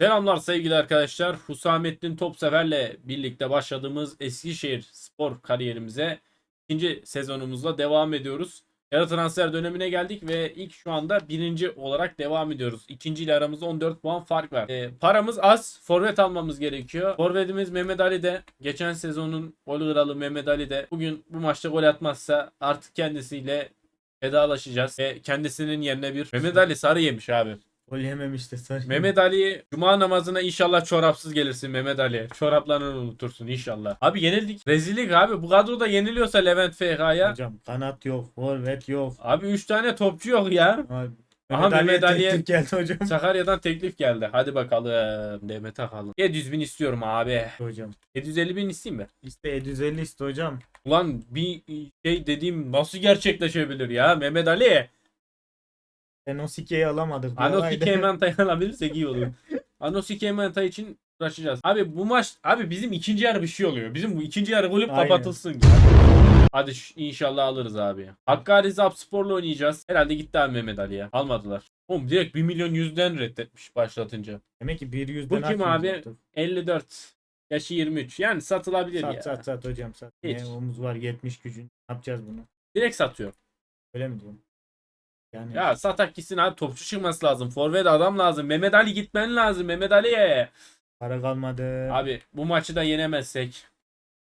Selamlar sevgili arkadaşlar. Husamettin Topsever'le birlikte başladığımız Eskişehir spor kariyerimize ikinci sezonumuzla devam ediyoruz. Yarı transfer dönemine geldik ve ilk şu anda birinci olarak devam ediyoruz. İkinci ile aramızda 14 puan fark var. Ee, paramız az. Forvet almamız gerekiyor. Forvetimiz Mehmet Ali de. Geçen sezonun gol kralı Mehmet Ali de. Bugün bu maçta gol atmazsa artık kendisiyle vedalaşacağız. Ve kendisinin yerine bir Mehmet Ali sarı yemiş abi. Gol yememiş de sarı. Mehmet Ali Cuma namazına inşallah çorapsız gelirsin Mehmet Ali. Çoraplarını unutursun inşallah. Abi yenildik. Rezillik abi. Bu kadroda yeniliyorsa Levent FK'ya. Hocam kanat yok, forvet yok. Abi 3 tane topçu yok ya. Abi, Aha, Mehmet Ali'ye- teklif geldi hocam. Sakarya'dan teklif geldi. Hadi bakalım. Demet Akalın. 700 bin istiyorum abi. hocam. 750 bin isteyeyim mi? İşte 750 iste hocam. Ulan bir şey dediğim nasıl gerçekleşebilir ya Mehmet Ali? Sen o sikeyi alamadık. Anosi Haydi. Kementa'yı alabilirsek iyi olur. Anosi Kementa için uğraşacağız. Abi bu maç abi bizim ikinci yarı bir şey oluyor. Bizim bu ikinci yarı golü Aynen. kapatılsın. ya. Hadi inşallah alırız abi. Hakkari Zapspor'la oynayacağız. Herhalde gitti abi Mehmet Ali'ye. Almadılar. Oğlum direkt 1 milyon yüzden reddetmiş başlatınca. Demek ki bir yüzden Bu kim abi? artık. 54. Yaşı 23. Yani satılabilir ya. Sat sat sat hocam sat. Hiç. Ne omuz var 70 gücün. Ne yapacağız bunu? Direkt satıyor. Öyle mi diyorum? Yani Ya satak gitsin abi topçu çıkması lazım. Forvet adam lazım. Mehmet Ali gitmen lazım. Mehmet Ali'ye. para kalmadı. Abi bu maçı da yenemezsek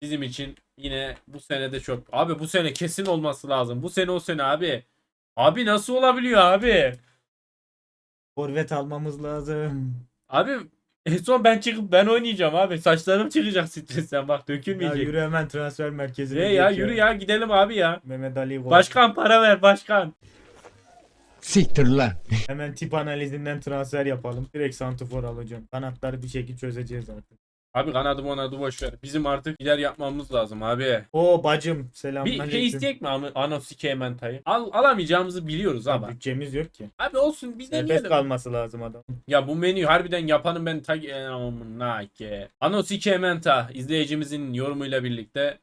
bizim için yine bu sene de çok. Abi bu sene kesin olması lazım. Bu sene o sene abi. Abi nasıl olabiliyor abi? Forvet almamız lazım. Abi en son ben çıkıp ben oynayacağım abi. Saçlarım çıkacak stresten bak Ya dökülmeyecek. yürü hemen transfer merkezine. Ne ya yürü ya gidelim abi ya. Mehmet Ali. Başkan para ver başkan. Siktir lan. Hemen tip analizinden transfer yapalım. Direkt santifor al hocam. Kanatları bir şekilde çözeceğiz artık. Abi kanadı manadı boş ver. Bizim artık gider yapmamız lazım abi. O bacım Bir selamünaleyküm. şey isteyecek mi Ano- Anosi Kementa'yı? Al, alamayacağımızı biliyoruz ama. Bütçemiz yok ki. Abi olsun biz Serbest deneyelim. kalması lazım adam. Ya bu menüyü harbiden yapanın ben tag Nike. Anosi Kementa izleyicimizin yorumuyla birlikte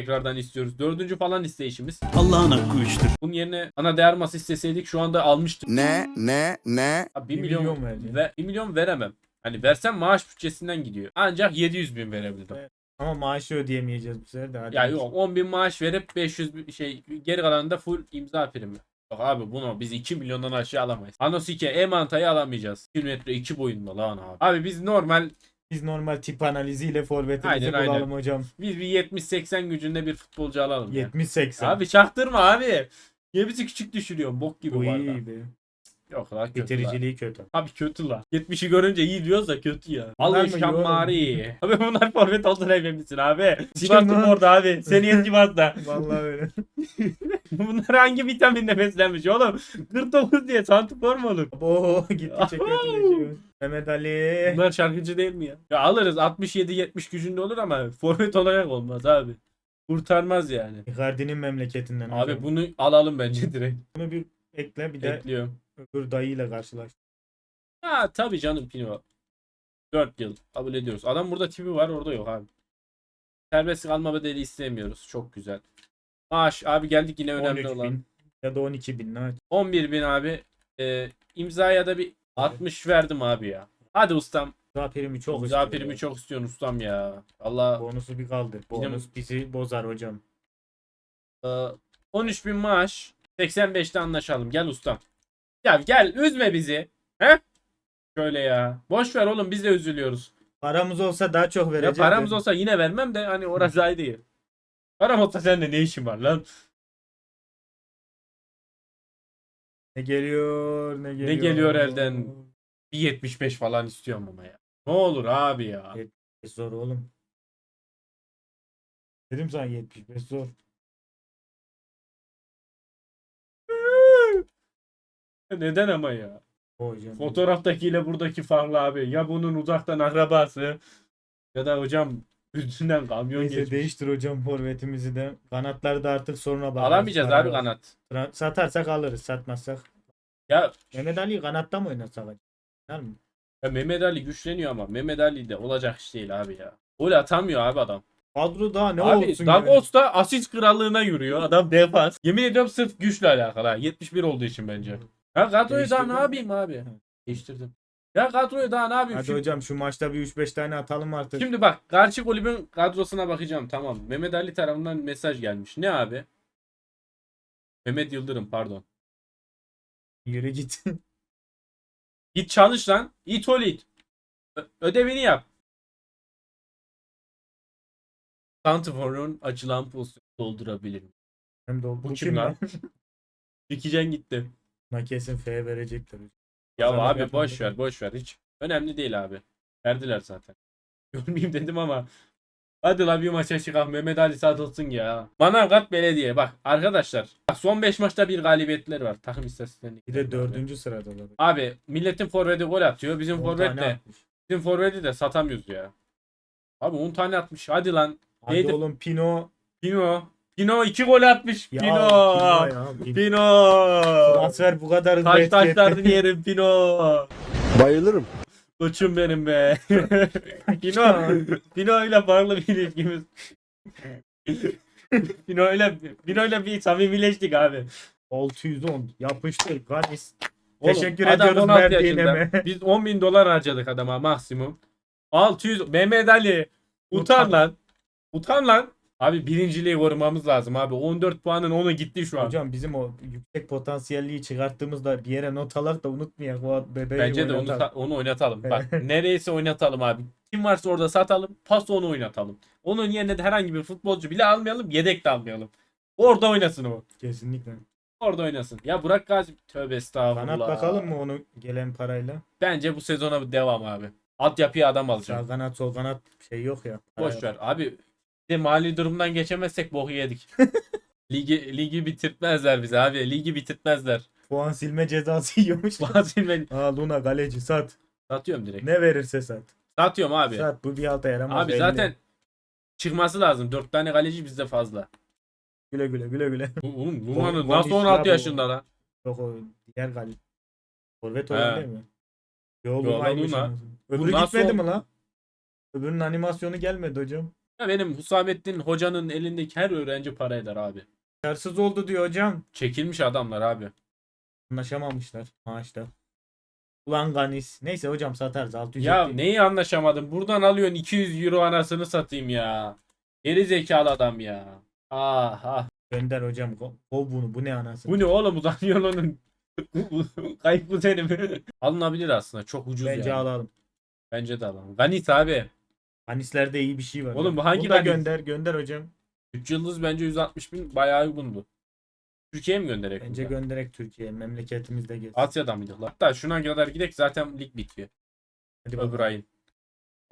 tekrardan istiyoruz. Dördüncü falan isteyişimiz. Allah'ın hakkı üçtür. Bunun yerine ana değer mas isteseydik şu anda almıştık. Ne ne ne? Abi 1 Bir milyon, milyon vereceğim. ve 1 milyon veremem. Hani versem maaş bütçesinden gidiyor. Ancak 700 bin verebildim. Evet. Ama maaşı ödeyemeyeceğiz bu sefer de. Hadi Ya yok 10 bin maaş verip 500 bin şey geri kalanında full imza primi. Yok abi bunu biz 2 milyondan aşağı alamayız. Anosike Emanta'yı alamayacağız. 1 metre 2 boyunda lan abi. Abi biz normal Biz normal tip analiziyle forvetimizi Aynen, bulalım aynen. hocam. biz bir 70-80 gücünde bir futbolcu alalım ya. 70-80. Abi çaktırma abi. Niye bizi küçük düşürüyorsun? Bok gibi bu bu arada. Yok lan kötü lan. Bitiriciliği kötü. Abi kötü lan. 70'i görünce iyi diyoruz da kötü ya. Allah mı şammari. Abi bunlar forvet olduğuna emin misin abi? Lan? orada abi. Seni Sivas'ta. Vallahi öyle. bunlar hangi vitaminle beslenmiş oğlum? 49 diye santifor mu olur? Oo gittikçe kötüleşiyor. Mehmet Ali. Bunlar şarkıcı değil mi ya? Ya alırız 67-70 gücünde olur ama forvet olarak olmaz abi. Kurtarmaz yani. Icardi'nin memleketinden. Abi hocam. bunu alalım bence direkt. bunu bir ekle bir de Ekliyorum. Öbür dayıyla karşılaş. Ha tabii canım Pino. 4 yıl kabul ediyoruz. Adam burada tipi var orada yok abi. Serbest kalma bedeli istemiyoruz. Çok güzel. Maaş abi geldik yine önemli 13 olan. bin ya da 12 bin. Ne? 11 bin abi. Ee, imzaya da bir 60 verdim abi ya. Hadi ustam. Daha primi çok İmza primi ya. çok istiyorsun ustam ya. Allah Bonusu bir kaldı. Bizim- Bonus bizi bozar hocam. Ee, 13 bin maaş. 85'te anlaşalım. Gel ustam. Ya gel üzme bizi. He? Şöyle ya. Boş ver oğlum biz de üzülüyoruz. Paramız olsa daha çok Ya vereceğiz. paramız de. olsa yine vermem de hani orası ayrı değil. Param olsa sende ne işin var lan? Ne geliyor ne geliyor. geliyor elden? Bir 75 falan istiyorum ama ya. Ne olur abi ya. Zor oğlum. Dedim sana 75 zor. Neden ama ya? Hocam. Fotoğraftakiyle buradaki farklı abi. Ya bunun uzaktan akrabası ya da hocam üstünden kamyon Neyse geçmiş. değiştir hocam forvetimizi de. Kanatları da artık soruna bakarız. Alamayacağız abi kanat. Tra- Satarsak alırız. Satmazsak. Ya, Mehmet Ali kanatta mı oynasak acaba? Mı? ya Mehmet Ali güçleniyor ama Mehmet Ali de olacak iş değil abi ya. Gol atamıyor abi adam. Kadro daha ne abi olsun yani? Dagos da asist krallığına yürüyor. Adam defans. Yemin ediyorum sırf güçle alakalı. ha. 71 olduğu için bence. Ya kadroyu daha ne Değiştirdin yapayım abi? Değiştirdim. Ya kadroyu daha ne yapayım? Hadi Şimdi, hocam şu maçta bir 3-5 tane atalım artık. şimdi bak karşı kulübün kadrosuna bakacağım tamam. Mehmet Ali tarafından mesaj gelmiş. Ne abi? Mehmet Yıldırım pardon. Yürü git. Git çalış lan. İt ol it. Ö- ödevini yap. Santifor'un açılan pozisyonu doldurabilir mi? Hem de o Bu kim lan? Dikicen gitti. Buna kesin F verecektir. Ya abi yapmadık boş ver boş ver hiç. Önemli değil abi. Verdiler zaten. Görmeyeyim dedim ama. Hadi la bir maça çıkalım. Mehmet Ali satılsın ya. Manavgat Belediye bak arkadaşlar. Bak son 5 maçta bir galibiyetler var. Takım istatistiklerini. Bir de dördüncü sıradalar. Abi milletin forveti gol atıyor. Bizim 10 forvet de bizim forveti de satamıyoruz ya. Abi 10 tane atmış. Hadi lan. Hadi Neydi? oğlum Pino. Pino. Pino 2 gol atmış. Ya, Pino. ya, Pino. Pino. Transfer bu kadar Taş taşlarını yerim Pino. Bayılırım. Koçum benim be. Pino. Pino ile farklı bir ilişkimiz. Pino ile Pino ile bir samimileştik abi. 610 yapıştır Ganis. Teşekkür adam ediyoruz 16 verdiğine? Biz 10 bin dolar harcadık adama maksimum. 600 Mehmet Ali. Utan Utan. lan. Utan lan. Abi birinciliği korumamız lazım abi. 14 puanın 10'u gitti şu an. Hocam bizim o yüksek potansiyelliği çıkarttığımızda bir yere not alak da unutmayak o bebeği Bence de onu, oynatalım. ta- onu oynatalım. Bak nereyse oynatalım abi. Kim varsa orada satalım. Pas onu oynatalım. Onun yerine de herhangi bir futbolcu bile almayalım. Yedek de almayalım. Orada oynasın o. Kesinlikle. Orada oynasın. Ya Burak Gazi tövbe estağfurullah. Kanat bakalım mı onu gelen parayla? Bence bu sezona bir devam abi. Altyapıya adam alacağım. Sağ kanat sol kanat şey yok ya. Boş ver. Abi de mali durumdan geçemezsek boku yedik. ligi ligi bitirtmezler bize abi. Ligi bitirtmezler. Puan silme cezası yiyormuş. Bazen ben Aa Luna galeci sat. satıyorum direkt. Ne verirse sat. Satıyorum abi. Sat bu bir alta yaramaz. Abi belli. zaten çıkması lazım. 4 tane kaleci bizde fazla. Güle güle güle güle. Oğlum Von nasıl Isla 16 bu. yaşında lan? Yok o diğer gal. Forvet olan değil mi? Yo Yo, Luna. Öbürü gitmedi mi lan? Öbürünün animasyonu gelmedi hocam. Ya benim Hüsamettin hocanın elindeki her öğrenci para eder abi. Karsız oldu diyor hocam. Çekilmiş adamlar abi. Anlaşamamışlar maaşta. Ulan Ganis. Neyse hocam satarız. 600 Ya ekleyeyim. neyi anlaşamadım? Buradan alıyorsun 200 euro anasını satayım ya. Geri zekalı adam ya. Aha. Gönder hocam. Ko- Kov bunu. Bu ne anası? Bu ne oğlum uzanıyor onun. Kayıp bu senin. Alınabilir aslında. Çok ucuz Bence yani. alalım. Bence de alalım. Ganit abi. Ganislerde iyi bir şey var. Oğlum bu hangi Bunu da gönder. Gönder hocam. 3 yıldız bence 160 bin bayağı uygundu. Türkiye'ye mi gönderek? Bence burada? gönderek Türkiye. Memleketimizde gelsin. Asya'dan mıydı? Hatta şuna kadar gidek zaten lig bitiyor. Hadi Öbür ayın.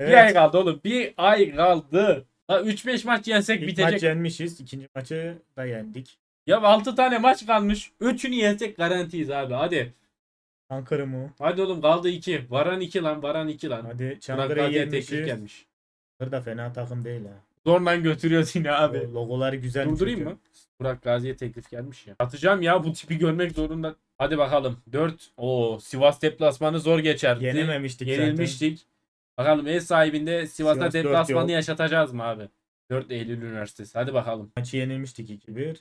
Bir ay Evet. kaldı oğlum. Bir ay kaldı. Ha 3-5 maç yensek İlk bitecek. maç yenmişiz. ikinci maçı da yendik. Ya 6 tane maç kalmış. 3'ünü yensek garantiyiz abi. Hadi. Ankara mı? Hadi oğlum kaldı 2. Varan 2 lan. Varan 2 lan. Hadi Çankırı'yı yenmişiz. gelmiş. Çankırı da fena takım değil ha. Zorla götürüyoruz yine abi. O Logoları güzel. Durdurayım mı? Burak Gazi'ye teklif gelmiş ya. Atacağım ya bu tipi görmek zorunda. Hadi bakalım. 4. Oo Sivas deplasmanı zor geçer. Yenememiştik zaten. Yenilmiştik. Bakalım ev sahibinde Sivas'a Sivas deplasmanı yaşatacağız mı abi? 4 Eylül Üniversitesi. Hadi bakalım. Maçı yenilmiştik 2-1.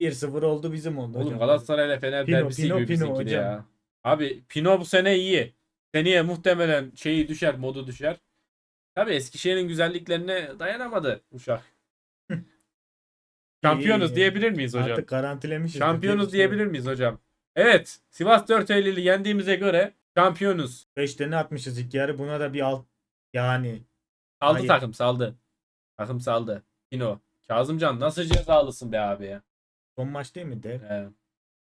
1-0 oldu bizim oldu Oğlum hocam. Galatasaray'la Fener Pino, derbisi Pino, gibi Pino bizimki hocam. ya. Abi Pino bu sene iyi. Seneye muhtemelen şeyi düşer, modu düşer. Tabi Eskişehir'in güzelliklerine dayanamadı uşak. Şampiyonuz İyi. diyebilir miyiz hocam? Artık garantilemişiz. Şampiyonuz diyebilir miyiz hocim? Evet. Sivas 4 Eylül'ü yendiğimize göre şampiyonuz. 5 tane atmışız ilk yarı. Buna da bir alt yani. Saldı Hayır. takım saldı. Takım saldı. Pino. Kazımcan nasıl cezalısın be abi ya. Son maç değil mi de? Ee,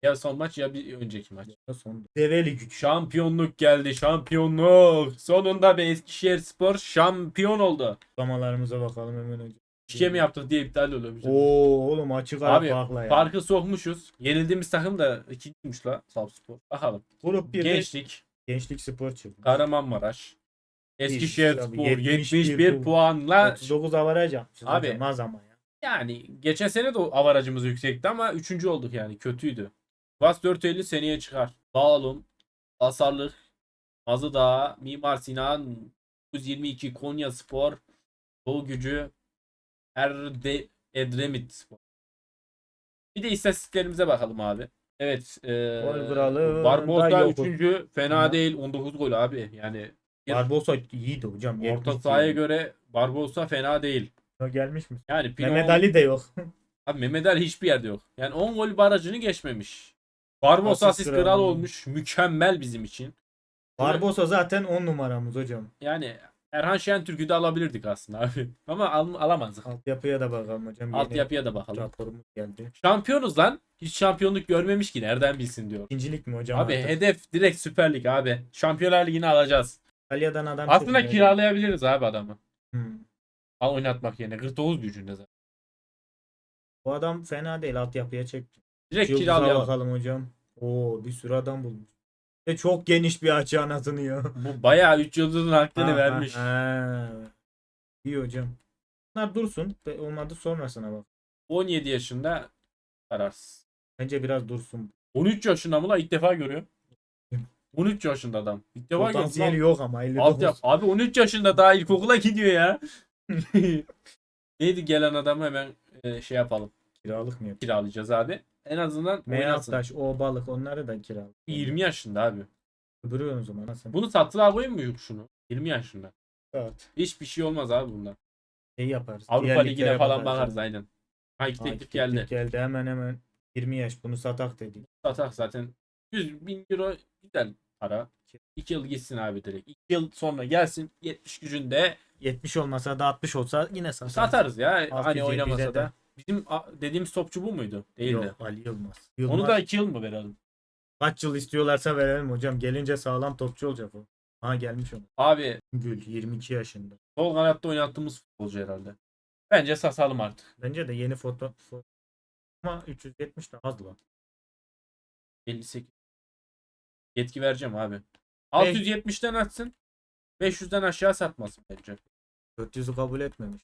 ya son maç ya bir önceki maç. Ya son. Develi güç. Şampiyonluk geldi şampiyonluk. Sonunda be Eskişehir Spor şampiyon oldu. Kutlamalarımıza bakalım hemen hocam. Şike mi yaptık diye iptal oluyor. Oo oğlum açık ara Abi, farkla ya. Farkı sokmuşuz. Yenildiğimiz takım da ikinciymiş la Samspor. Bakalım. Grup 1'de Gençlik. Gençlik Spor çıktı. Kahramanmaraş. Eskişehir Tabii, Spor 71 71 bu. puanla 39 avaraj yapmışız Abi. hocam ama ya. yani geçen sene de o avarajımız yüksekti ama üçüncü olduk yani kötüydü. Bas 450 seneye çıkar. Bağlum, Asarlık, Mazıdağ, Mimar Sinan, 122 Konya Spor, Doğu Gücü, Erde Edremit Spor. Bir de istatistiklerimize bakalım abi. Evet. E, Gol kralı Barbosa da yok. 3. Fena Hı. değil. 19 gol abi. Yani Barbosa iyiydi hocam. orta 70 sahaya göre Barbosa fena değil. gelmiş mi? Yani Pino, Mehmet Ali de yok. Abi Mehmet Ali hiçbir yerde yok. Yani 10 gol barajını geçmemiş. Barbosa Asist kral olmuş. Mükemmel bizim için. Barbosa zaten 10 numaramız hocam. Yani Erhan Şentürk'ü de alabilirdik aslında abi. Ama al, alamazdık. Altyapıya da bakalım hocam. Altyapıya da bakalım. Raporumuz geldi. Şampiyonuz lan. Hiç şampiyonluk görmemiş ki nereden bilsin diyor. İkincilik mi hocam? Abi artık? hedef direkt Süper Lig abi. Şampiyonlar Ligi'ni alacağız. İtalya'dan adam Aslında kiralayabiliriz abi adamı. Hmm. Al oynatmak yerine. 49 gücünde zaten. Bu adam fena değil altyapıya çek. Direkt Yıldız'a kiralayalım. bakalım hocam. Oo bir sürü adam bulmuş. Ve çok geniş bir açı anasını ya. Bu bayağı 3 yıldızın hakkını Ha, vermiş. ha, ha. İyi hocam. Bunlar dursun. Ve Olmadı sonrasına bak. 17 yaşında kararsız. Bence biraz dursun. 13 yaşında mı la ilk defa görüyorum. 13 yaşında adam. İlk defa Potansiyeli görüyorum. yok ama 59. Alt yap. Abi 13 yaşında daha ilkokula gidiyor ya. Neydi gelen adamı hemen e, şey yapalım. Kiralık mı yapıyor? Kiralayacağız abi. En azından oynasın. Meyaptaş, o balık onları da kiralık. 20 yaşında abi. Duruyor o zaman nasıl? Bunu satılığa koyayım mı yok şunu? 20 yaşında. Evet. Hiçbir şey olmaz abi bundan. Şey yaparız. Avrupa diğer Ligi'ne liglere falan bakarız aynen. Ha iki teklif geldi. geldi hemen hemen 20 yaş bunu satak dedik. Satak zaten. 100 bin euro güzel para. 2 yıl gitsin abi direkt. 2 yıl sonra gelsin 70 gücünde 70 olmasa da 60 olsa yine satarız. satarız ya. Hani güzel oynamasa bize de. da. Bizim dediğimiz topçu bu muydu? Değildi. Yok Ali Yılmaz. Yılmaz. Onu da 2 yıl mı verelim? Kaç yıl istiyorlarsa verelim hocam. Gelince sağlam topçu olacak o. Ha gelmiş onu. Abi Gül 22 yaşında. sol kanatta oynattığımız futbolcu herhalde. Bence satalım artık. Bence de yeni foto, foto. ama 370 de az lan. 58. Yetki vereceğim abi. 670'ten atsın. 500'den aşağı satmasın bence. 400'ü kabul etmemiş.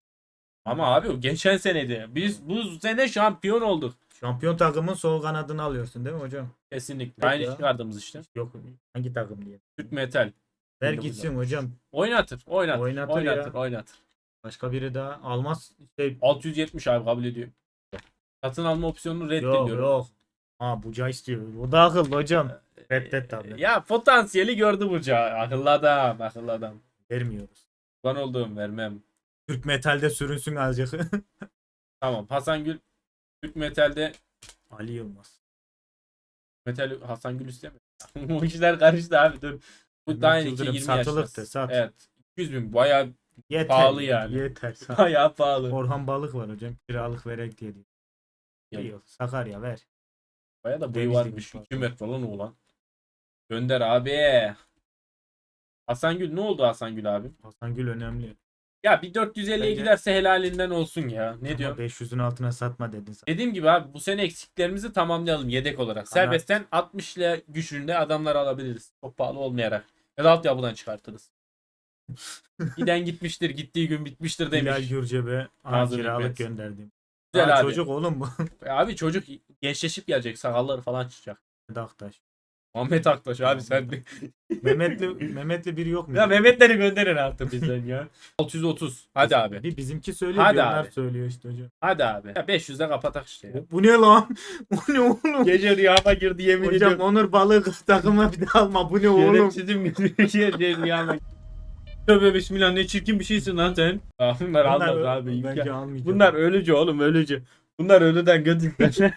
Ama abi o geçen seneydi. Biz bu sene şampiyon olduk. Şampiyon takımın sol kanadını alıyorsun değil mi hocam? Kesinlikle. Yok Aynı ya. çıkardığımız işte. Yok hangi takım diye. Türk Metal. Ver gitsin hocam. Oynatır. Oynatır. Oynatır Oynatır. ya. Oynatır. Başka biri daha almaz. Şey, 670 abi kabul ediyor. Satın alma opsiyonunu yok reddediyorum. yok. Ha buca istiyor. O da akıllı hocam. Reddet tabii. Ya potansiyeli gördü Burcu. Akıllı adam. Akıllı adam. Vermiyoruz. Ben olduğum vermem. Türk metalde sürünsün azıcık. Tamam. Hasan Gül Türk Metal'de Ali Yılmaz. Metal Hasan Gül istemiyor. Bu işler karıştı abi dur. Bu daha yeni Yıldırım 20 satılıktı, yaşında. sat. Evet. 200 bin bayağı Yeter. Pahalı yani. Yeter. Sat. bayağı pahalı. Orhan Balık var hocam. Kiralık verek diye diyor. Yok. Yok. Sakarya ver. Bayağı da boyu Denizli varmış. gibi 2 metre lan oğlan. Gönder abi. Hasan Gül ne oldu Hasan Gül abi? Hasan Gül önemli. Ya bir 450'ye Bence- giderse helalinden olsun ya. Ne diyor? 500'ün altına satma dedin sen. Dediğim gibi abi bu sene eksiklerimizi tamamlayalım yedek olarak. Serbestten 60 ile güçlüğünde adamlar alabiliriz. Çok pahalı olmayarak. Ya da altyapıdan çıkartırız. Giden gitmiştir. Gittiği gün bitmiştir demiş. Gürcebe aha, Nazım kiralık Hikmet. gönderdim. Güzel abi. çocuk oğlum bu. Abi çocuk gençleşip gelecek. Sakalları falan çıkacak. Daktaş. Ahmet Aktaş abi sen de. Mehmetli Mehmetli biri yok mu? ya Mehmetleri gönderin artık bizden ya. 630. Hadi abi. Bir bizimki söylüyor, Hadi abi. söylüyor işte hocam. Hadi abi. Ya 500'de kapatak işte ya. Bu, bu ne lan? Bu ne oğlum? Gece rüyama girdi yemin Hocam ediyorum. Onur Balık takıma bir daha alma. Bu ne oğlum? Şerefsizim gece rüyama. Tövbe bismillah ne çirkin bir şeysin lan sen. Aa, bunlar almaz abi. Bence imkan- almayacağım. Bunlar ölücü oğlum ölücü. Bunlar ölüden götürler.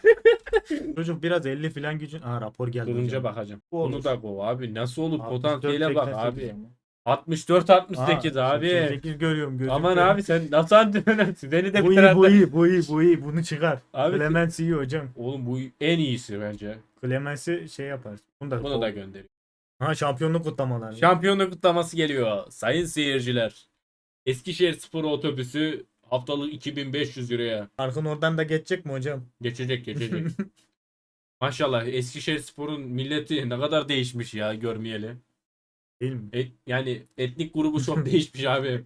Çocuk biraz 50 falan gücün. Aa rapor geldi Durunca hocam. bakacağım. Bu olur. Bunu da kov abi. Nasıl olur? 64, Potansiyele bak 88 abi. ama. 64 68 Aa, abi. 88 görüyorum gözüm. Aman abi sen nasıl antrenörsün? Beni de Bu bir iyi bu tarafta. iyi bu iyi bu iyi bunu çıkar. Abi- Clemens iyi hocam. Oğlum bu en iyisi bence. Clemens'i şey yaparız. Bunu da, Bunu da gönderiyor. Ha şampiyonluk kutlamaları. Şampiyonluk kutlaması geliyor. Sayın seyirciler. Eskişehir Spor otobüsü haftalık 2500 euroya. Arkın oradan da geçecek mi hocam? Geçecek geçecek. Maşallah Eskişehir Spor'un milleti ne kadar değişmiş ya görmeyeli. Değil mi? Et, yani etnik grubu çok değişmiş abi.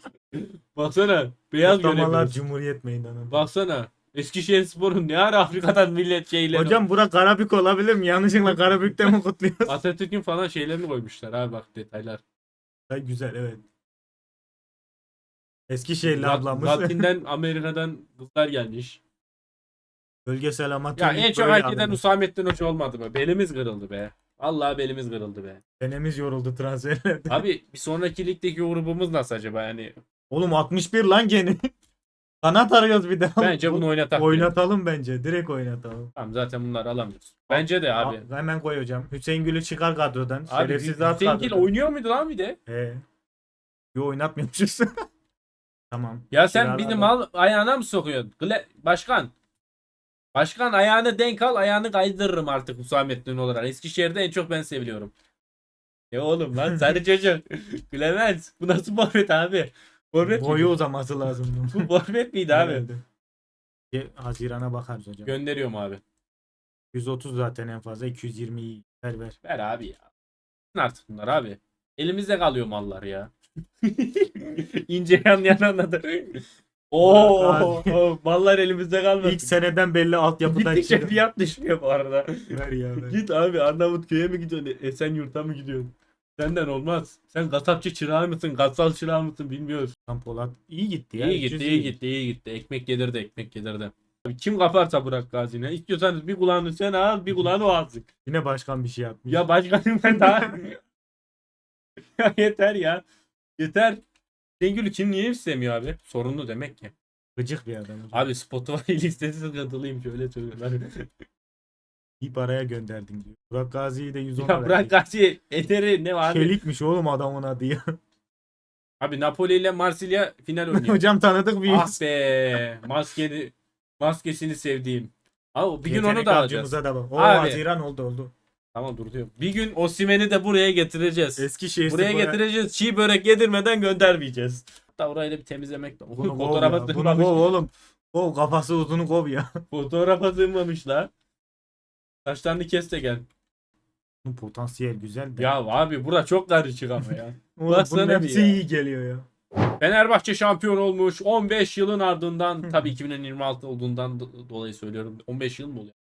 Baksana beyaz Kutlamalar göremiyoruz. Cumhuriyet Meydanı. Baksana Eskişehir Spor'un ne ara Afrika'dan millet şeyleri. Hocam bura Karabük olabilir mi? Yanlışlıkla Karabük'te mi kutluyoruz? Atatürk'ün falan şeylerini koymuşlar abi bak detaylar. Ha, güzel evet. Eskişehirli ablamız. Latin'den Amerika'dan kızlar gelmiş. Bölgesel Ya amatörlük en çok alınır. Hüsamettin Hoca olmadı mı? Belimiz kırıldı be. Vallahi belimiz kırıldı be. Çenemiz yoruldu transferlerde. Abi bir sonraki ligdeki grubumuz nasıl acaba yani? Oğlum 61 lan gene. Kanat arıyoruz bir daha. Bence bunu oynatak. Oynatalım bence. Direkt oynatalım. Tamam zaten bunları alamıyoruz. Bence de abi. Aa, hemen koy hocam. Hüseyin Gül'ü çıkar kadrodan. Abi Şerefsiz Hüseyin kadrodan. oynuyor muydu lan bir de? He. Yo oynatmıyormuşuz. tamam. Ya sen bizim var. mal ayağına mı sokuyorsun? Gle- Başkan. Başkan ayağını denk al ayağını kaydırırım artık Hüsamettin olarak. Eskişehir'de en çok ben seviliyorum. Ya oğlum lan sarı çocuk. Clemens. Bu nasıl muhabbet abi? Forvet Boyu miydi? uzaması lazım. Bu forvet miydi abi? Herhalde. Hazirana bakarız hocam. Gönderiyorum abi. 130 zaten en fazla 220 iyi. Ver ver. Ver abi ya. Artık bunlar abi. Elimizde kalıyor mallar ya. İnce yan yananadır. Oo, mallar elimizde kalmadı. İlk seneden belli altyapıdan Gittikçe çıkıyor. fiyat düşmüyor bu arada. Ver ya ver. Git abi Arnavutköy'e mi gidiyorsun? Esenyurt'a mı gidiyorsun? Senden olmaz. Sen kasapçı çırağı mısın? Gassal çırağı mısın bilmiyoruz. Tam Polat iyi gitti ya. iyi gitti, 300 iyi gitti, iyi gitti. Ekmek yedirdi, ekmek yedirdi. Abi kim kaparsa bırak gazine. İstiyorsanız bir kulağını sen al, bir kulağını o alsın. Yine başkan bir şey yapmış. Ya başkanım ben daha... ya yeter ya. Yeter. Sengül'ü kim niye istemiyor abi? Sorunlu demek ki. Gıcık bir adam. Abi Spotify listesi sıkıntılıyım şöyle söylüyorlar. İyi paraya gönderdin diyor. Burak Gazi'yi de 110 ya bırak Gazi Eder'i ne var? abi? Çelikmiş oğlum adamın adı ya. Abi Napoli ile Marsilya final oynuyor. Hocam tanıdık bir ah be. Maskeni, maskesini sevdiğim. Abi bir gün onu da alacağız. avcımıza da bak. O Abi. Haziran oldu oldu. Tamam dur diyorum. Bir gün Osimhen'i de buraya getireceğiz. Eskişehir buraya Spor'a- getireceğiz. Çiğ börek yedirmeden göndermeyeceğiz. Hatta orayı da bir temizlemek lazım. Bunu kov Fotoğrafa ya. Bunu kov oğlum. Kov kafası uzunu kov ya. Fotoğrafa sığmamış la. Saçlarını kes de gel. Bu potansiyel güzel de. Ya abi bura çok karışık ama ya. Oğlum, baksana bunun bir hepsi ya. iyi geliyor ya. Fenerbahçe şampiyon olmuş. 15 yılın ardından tabii 2026 olduğundan do- dolayı söylüyorum. 15 yıl mı oluyor?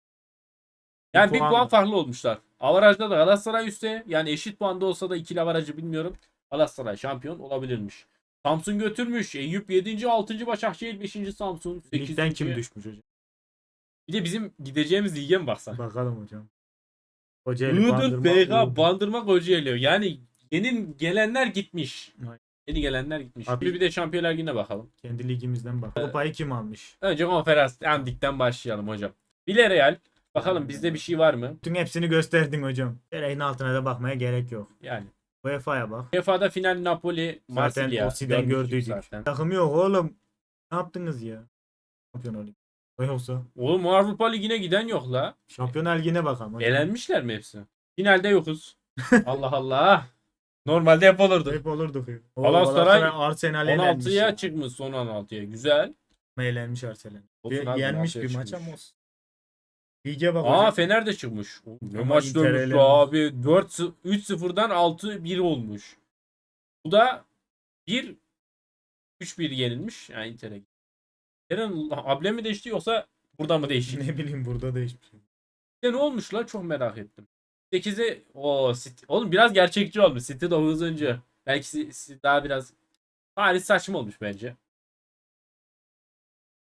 Yani Bir puan puan farklı olmuşlar. Avarajda da Galatasaray üstte. Yani eşit puanda olsa da ikili avarajı bilmiyorum. Galatasaray şampiyon olabilirmiş. Samsun götürmüş. Eyüp 7. 6. Başakşehir 5. Samsun. Ligden 8. kim düşmüş hocam? Bir de bizim gideceğimiz lige mi baksan? Bakalım hocam. Kocaeli Iğdır, Bandırma, BK. Bandırma Kocaeli. Yani yeni gelenler gitmiş. Aynen. Yeni gelenler gitmiş. Abi- Bir de Şampiyonlar Ligi'ne bakalım. Kendi ligimizden bak. Kupayı kim almış? Önce konferans Andik'ten başlayalım hocam. Villarreal. Bakalım bizde bir şey var mı? Bütün hepsini gösterdin hocam. Direğin altına da bakmaya gerek yok. Yani. UEFA'ya bak. UEFA'da final Napoli, Zaten Marsilya. Ossi'den Görmüştük gördüydük. Zaten. Takım yok oğlum. Ne yaptınız ya? Şampiyonlar Ligi. O Yoksa Oğlum Avrupa Ligi'ne giden yok la. Şampiyonlar Ligi'ne bakalım. hocam. Elenmişler mi hepsi? Finalde yokuz. Allah Allah. Normalde hep olurdu. Hep olurduk Galatasaray Arsenal elenmiş. 16'ya ya. çıkmış son 16'ya. Güzel. Elenmiş Arsenal. Yenmiş 16'ya bir maç ama olsun. Lige bak Aa hocam. Fener de çıkmış. Ne Ama maç Inter dönmüş elenmiş. la abi. 4 3-0'dan 6-1 olmuş. Bu da 1 3-1 yenilmiş. Yani Inter'e. Inter'in able mi değişti yoksa burada mı değişti? Ne bileyim burada da hiçbir şey. ne olmuş la çok merak ettim. 8'e o City. Oğlum biraz gerçekçi olmuş. City 9. Belki City daha biraz Paris saçma olmuş bence.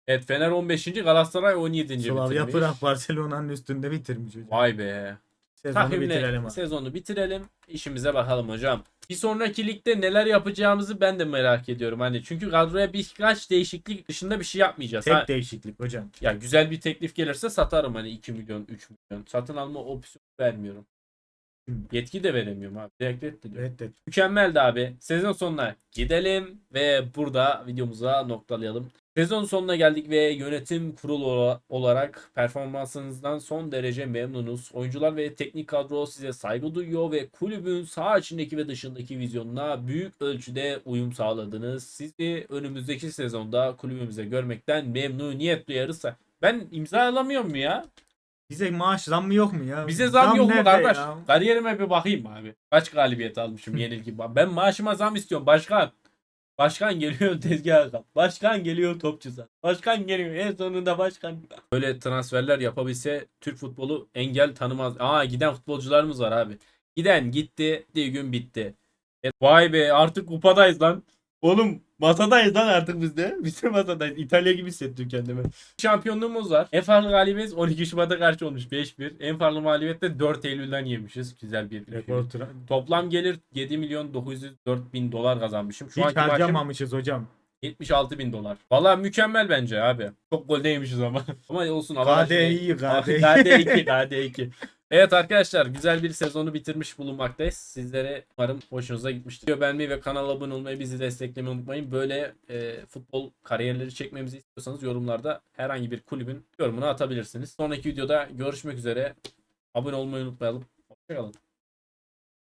Evet Fener 15. Galatasaray 17. Slavia bitirmiş. Prag Barcelona'nın üstünde bitirmiş hocam. Vay be. Sezonu Takvimle bitirelim abi. sezonu bitirelim. İşimize bakalım hocam. Bir sonraki ligde neler yapacağımızı ben de merak ediyorum. Hani çünkü kadroya birkaç değişiklik dışında bir şey yapmayacağız. Ha, Tek değişiklik hocam. ya güzel bir teklif gelirse satarım hani 2 milyon 3 milyon. Satın alma opsiyonu vermiyorum. Yetki de veremiyorum abi. Direkt reddediyorum. Reddet. Mükemmeldi abi. Sezon sonuna gidelim ve burada videomuza noktalayalım. Sezon sonuna geldik ve yönetim kurulu ola- olarak performansınızdan son derece memnunuz. Oyuncular ve teknik kadro size saygı duyuyor ve kulübün sağ içindeki ve dışındaki vizyonuna büyük ölçüde uyum sağladınız. Sizi önümüzdeki sezonda kulübümüze görmekten memnuniyet duyarız. Ben imzalamıyor mu ya? Bize maaş zam mı yok mu ya? Bize zam, yok mu kardeş? ya? Kariyerime bir bakayım abi. Kaç galibiyet almışım yenilgi. Ben maaşıma zam istiyorum başkan. Başkan geliyor tezgaha kal. Başkan geliyor topçu sat. Başkan geliyor en sonunda başkan. Böyle transferler yapabilse Türk futbolu engel tanımaz. Aa giden futbolcularımız var abi. Giden gitti. Bir gün bitti. E, vay be artık kupadayız lan. Oğlum Masadayız lan artık biz de. Biz de masadayız. İtalya gibi hissettim kendimi. Şampiyonluğumuz var. En farklı galibiyet 12 Şubat'a karşı olmuş 5-1. En farklı mağlubiyet de 4 Eylül'den yemişiz. Güzel bir Rekor Toplam gelir 7 milyon 904 bin dolar kazanmışım. Şu Hiç anki maçım harcamamışız hocam. 76 bin dolar. Valla mükemmel bence abi. Çok gol değmişiz ama. ama olsun. avaraj- KD'yi KD'yi. KD2 KD2. Evet arkadaşlar güzel bir sezonu bitirmiş bulunmaktayız. Sizlere umarım hoşunuza gitmiştir. Video beğenmeyi ve kanala abone olmayı bizi desteklemeyi unutmayın. Böyle e, futbol kariyerleri çekmemizi istiyorsanız yorumlarda herhangi bir kulübün yorumunu atabilirsiniz. Sonraki videoda görüşmek üzere. Abone olmayı unutmayalım. Hoşçakalın.